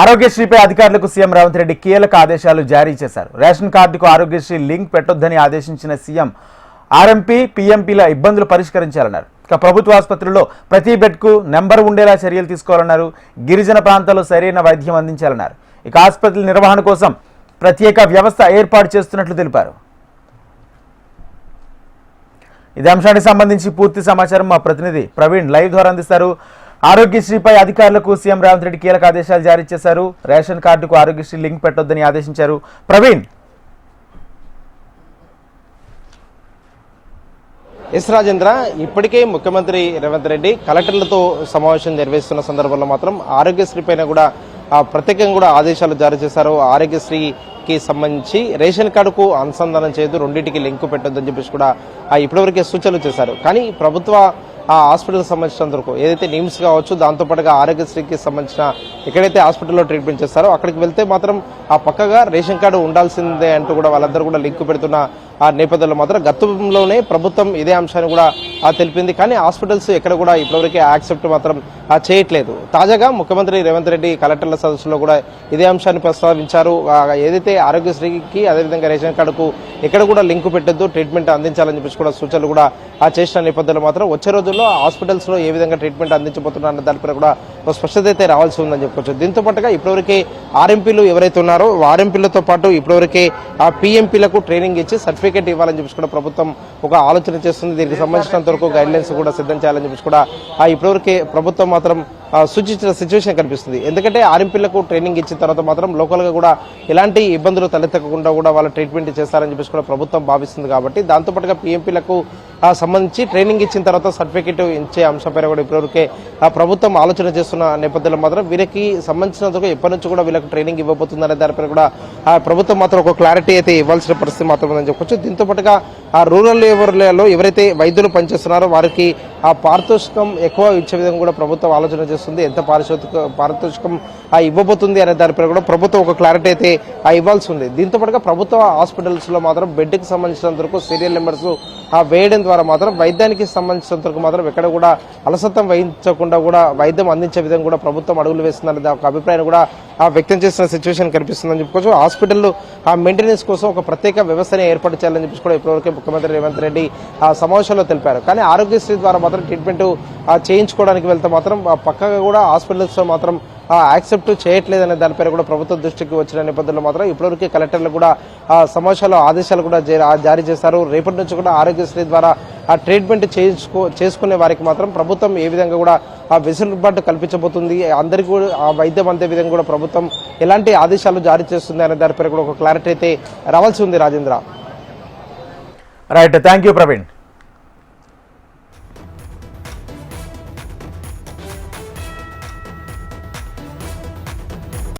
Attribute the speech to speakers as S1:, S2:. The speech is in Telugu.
S1: ఆరోగ్యశ్రీపై అధికారులకు సీఎం రేవంత్ రెడ్డి కీలక ఆదేశాలు జారీ చేశారు. రేషన్ కార్డుకు ఆరోగ్యశ్రీ లింక్ పెట్టొద్దని ఆదేశించిన సీఎం ఆర్ఎంపీ పీఎంపీల ఇబ్బందులు పరిష్కరించాలన్నారు. ఇక ప్రభుత్వ ఆసుపత్రుల్లో ప్రతి బెడ్కు నెంబర్ ఉండేలా చర్యలు తీసుకోవాలన్నారు. గిరిజన ప్రాంతాల్లో సరైన వైద్యం అందించాలన్నారు. ఇక ఆసుపత్రుల నిర్వహణ కోసం ప్రత్యేక వ్యవస్థ ఏర్పాటు చేస్తున్నట్లు తెలిపారు. ఇదే అంశానికి సంబంధించి పూర్తి సమాచారం మా ప్రతినిధి ప్రవీణ్ లైవ్ ద్వారా అందిస్తారు. ఆరోగ్యశ్రీపై అధికారులకు సీఎం రేవంత్ రెడ్డి కీలక ఆదేశాలు జారీ చేశారు. రేషన్ కార్డుకు ఆరోగ్యశ్రీ లింక్ పెట్టొద్దని ఆదేశించారు. ప్రవీణ్.
S2: ఎస్ రాజేంద్ర ఇప్పటికే ముఖ్యమంత్రి రేవంత్ రెడ్డి కలెక్టర్లతో సమావేశం నిర్వహిస్తున్న సందర్భంలో మాత్రం ఆరోగ్యశ్రీ పైన కూడా ప్రత్యేకంగా కూడా ఆదేశాలు జారీ చేశారు. ఆరోగ్యశ్రీకి సంబంధించి రేషన్ కార్డుకు అనుసంధానం చేయదు రెండింటికి లింకు పెట్టొద్దని చెప్పేసి కూడా ఇప్పటివరకే సూచనలు చేశారు. కానీ ప్రభుత్వ ఆ హాస్పిటల్కి సంబంధించినంత వరకు ఏదైతే నిమ్స్ కావచ్చు దాంతోపాటుగా ఆరోగ్యశ్రీకి సంబంధించిన ఎక్కడైతే హాస్పిటల్లో ట్రీట్మెంట్ చేస్తారో అక్కడికి వెళ్తే మాత్రం ఆ పక్కగా రేషన్ కార్డు ఉండాల్సిందే అంటూ కూడా వాళ్ళందరూ కూడా లింక్ పెడుతున్న ఆ నేపథ్యంలో మాత్రం గతంలోనే ప్రభుత్వం ఇదే అంశాన్ని కూడా తెలిపింది. కానీ హాస్పిటల్స్ ఎక్కడ కూడా ఇప్పటివరకే యాక్సెప్ట్ మాత్రం చేయట్లేదు. తాజాగా ముఖ్యమంత్రి రేవంత్ రెడ్డి కలెక్టర్ల సదస్సులో కూడా ఇదే అంశాన్ని ప్రస్తావించారు. ఏదైతే ఆరోగ్యశ్రీకి అదేవిధంగా రేషన్ కార్డుకు ఎక్కడ కూడా లింకు పెట్టద్దు ట్రీట్మెంట్ అందించాలని చెప్పేసి కూడా సూచనలు కూడా ఆ, చేసిన నేపథ్యంలో మాత్రం వచ్చే రోజుల్లో హాస్పిటల్స్లో ఏ విధంగా ట్రీట్మెంట్ అందించబోతున్నారన్న దానిపై కూడా ఒక స్పష్టత అయితే రావాల్సి ఉందని చెప్పుకోవచ్చు. దీంతో పాటుగా ఇప్పటివరకే ఆర్ఎంపీలు ఎవరైతే ఉన్నారో ఆర్ఎంపీలతో పాటు ఇప్పటివరకే ఆ పీఎంపీలకు ట్రైనింగ్ ఇచ్చి సర్టిఫికేట్ ఇవ్వాలని చెప్పేసి కూడా ప్రభుత్వం ఒక ఆలోచన చేస్తుంది. దీనికి సంబంధించినంత వరకు గైడ్ లైన్స్ కూడా సిద్ధం చేయాలని చెప్పేసి కూడా ఆ ఇప్పటివరకే ప్రభుత్వం మాత్రం సూచించిన సిచ్యువేషన్ కనిపిస్తుంది. ఎందుకంటే ఆర్ఎంపీలకు ట్రైనింగ్ ఇచ్చిన తర్వాత మాత్రం లోకల్గా కూడా ఎలాంటి ఇబ్బందులు తలెత్తకుండా కూడా వాళ్ళ ట్రీట్మెంట్ చేస్తారని చెప్పేసి కూడా ప్రభుత్వం భావిస్తుంది కాబట్టి దాంతోపాటుగా పీఎంపీలకు సంబంధించి ట్రైనింగ్ ఇచ్చిన తర్వాత సర్టిఫికేట్ ఇచ్చే అంశంపైన కూడా ఇప్పటివరకే ఆ, ప్రభుత్వం ఆలోచన చేస్తున్న నేపథ్యంలో మాత్రం వీరికి సంబంధించినందుకు ఎప్పటి నుంచి కూడా వీళ్ళకి ట్రైనింగ్ ఇవ్వబోతుందనే దానిపైన కూడా ప్రభుత్వం మాత్రం ఒక క్లారిటీ అయితే ఇవ్వాల్సిన పరిస్థితి మాత్రం ఉందని చెప్పొచ్చు. దీంతో పాటుగా ఆ రూరల్ ఏరియాలో ఎవరైతే వైద్యులు పనిచేస్తున్నారో వారికి ఆ పారితోషికం ఎక్కువ ఇచ్చే విధంగా కూడా ప్రభుత్వం ఆలోచన చేస్తుంది. ఎంత పారితోషిక పారితోషికం ఆ ఇవ్వబోతుంది అనే దానిపై కూడా ప్రభుత్వం ఒక క్లారిటీ అయితే ఆ ఇవ్వాల్సి ఉంది. దీంతో పాటుగా ప్రభుత్వ హాస్పిటల్స్లో మాత్రం బెడ్కి సంబంధించినంత వరకు సీరియల్ నెంబర్స్ ఆ వేయడం ద్వారా మాత్రం వైద్యానికి సంబంధించినంత వరకు మాత్రం ఎక్కడ కూడా అలసత్వం వహించకుండా కూడా వైద్యం అందించే విధంగా కూడా ప్రభుత్వం అడుగులు వేస్తుందనే ఒక అభిప్రాయం కూడా ఆ వ్యక్తం చేసిన సిచ్యువేషన్ కనిపిస్తుందని చెప్పుకోవచ్చు. హాస్పిటల్ ఆ మెయింటెనెన్స్ కోసం ఒక ప్రత్యేక వ్యవస్థని ఏర్పాటు చేయాలని చెప్పేసి కూడా ఇప్పటివరకు ముఖ్యమంత్రి రేవంత్ రెడ్డి ఆ సమావేశంలో తెలిపారు. కానీ ఆరోగ్యశ్రీ ద్వారా మాత్రం ట్రీట్మెంట్ చేయించుకోవడానికి వెళ్తే మాత్రం పక్కగా కూడా హాస్పిటల్స్ మాత్రం యాక్సెప్ట్ చేయట్లేదనే దానిపైన కూడా ప్రభుత్వ దృష్టికి వచ్చిన నేపథ్యంలో మాత్రం ఇప్పటివరకు కలెక్టర్లు కూడా సమావేశాలు ఆదేశాలు కూడా జారీ చేశారు. రేపటి నుంచి కూడా ఆరోగ్యశ్రీ ద్వారా ఆ ట్రీట్మెంట్ చేయించుకో చేసుకునే వారికి మాత్రం ప్రభుత్వం ఏ విధంగా కూడా ఆ వెసులుబాటు కల్పించబోతుంది. అందరికీ కూడా ఆ వైద్యం అందే విధంగా కూడా ప్రభుత్వం ఎలాంటి ఆదేశాలు జారీ చేస్తుంది అనే దానిపైన కూడా ఒక క్లారిటీ అయితే రావాల్సి ఉంది Rajendra.
S1: Right thank you Praveen